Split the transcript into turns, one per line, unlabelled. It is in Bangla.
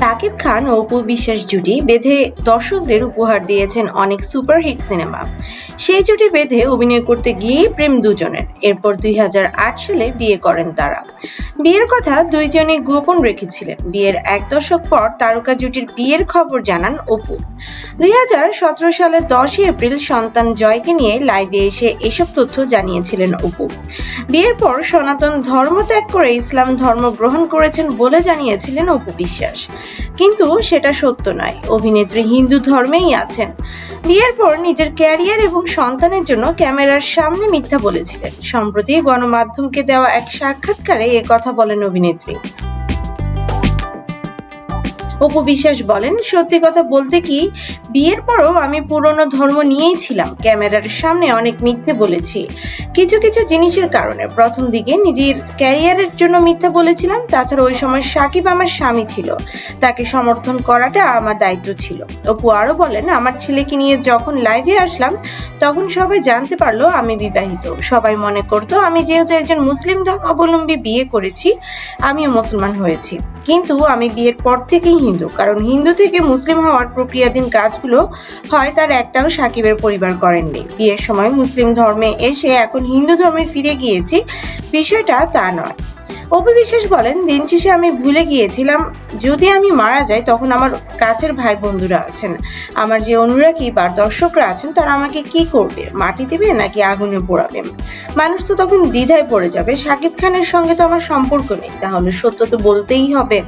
তাকিব খান ও অপু বিশ্বাস জুটি বেঁধে দর্শকদের উপহার দিয়েছেন অনেক সুপারহিট সিনেমা। সেই জুটি বেঁধে অভিনয় করতে গিয়ে প্রেম দুজনের। এরপর দুই হাজার আট সালে বিয়ে করেন তারা। বিয়ের কথা দুইজনে গোপন রেখেছিলেন। বিয়ের এক দশক পর তারকা জুটির বিয়ের খবর জানান অপু। দুই সালের দশই এপ্রিল সন্তান জয়কে নিয়ে লাইভে এসে এসব তথ্য জানিয়েছিলেন অপু। বিয়ের পর সনাতন ধর্ম ত্যাগ করে ইসলাম ধর্ম গ্রহণ করেছেন বলে জানিয়েছিলেন অপু বিশ্বাস। কিন্তু সেটা সত্য নয়, অভিনেত্রী হিন্দু ধর্মেই আছেন। বিয়ের পর নিজের ক্যারিয়ার এবং সন্তানের জন্য ক্যামেরার সামনে মিথ্যা বলেছিলেন। সম্প্রতি গণমাধ্যমকে দেওয়া এক সাক্ষাৎকারে এ কথা বলেন অভিনেত্রী। অপু বিশ্বাস বলেন, সত্যি কথা বলতে কি, বিয়ের পরও আমি পুরনো ধর্ম নিয়েই ছিলাম। ক্যামেরার সামনে অনেক মিথ্যে বলেছি। কিছু কিছু জিনিসের কারণে প্রথম দিকে নিজের ক্যারিয়ারের জন্য মিথ্যে বলেছিলাম, তাছাড়া ওই সময় সাকিব আমার স্বামী ছিল। তাকে সমর্থন করাটা আমার দায়িত্ব ছিল। অপু আরও বলেন, আমার ছেলেকে নিয়ে যখন লাইভে আসলাম, তখন সবাই জানতে পারল আমি বিবাহিত। সবাই মনে করতো, আমি যেহেতু একজন মুসলিম ধর্মাবলম্বী বিয়ে করেছি, আমিও মুসলমান হয়েছি। কিন্তু আমি বিয়ের পর থেকেই হিন্দু, কারণ হিন্দু থেকে মুসলিম হওয়ার প্রক্রিয়াধীন কাজগুলো হয় তার একটাও সাকিবের পরিবার করেননি। বিয়ের সময় মুসলিম ধর্মে এসে এখন হিন্দু ধর্মে ফিরে গিয়েছি, বিষয়টা তা নয়। অপু বিশ্বাস বলেন, দিন শেষে আমি ভুলে গিয়েছিলাম, যদি আমি মারা যাই, তখন আমার কাছের ভাই বন্ধুরা আছেন। আমার যে অনুরাগী বা দর্শকরা আছেন, তারা আমাকে কি করবে? মাটি দেবে নাকি আগুনে পোড়াবে? মানুষ তো তখন দ্বিধায় পড়ে যাবে। শাকিব খানের সঙ্গে তো আমার সম্পর্ক নেই, তাহলে সত্য তো বলতেই হবে।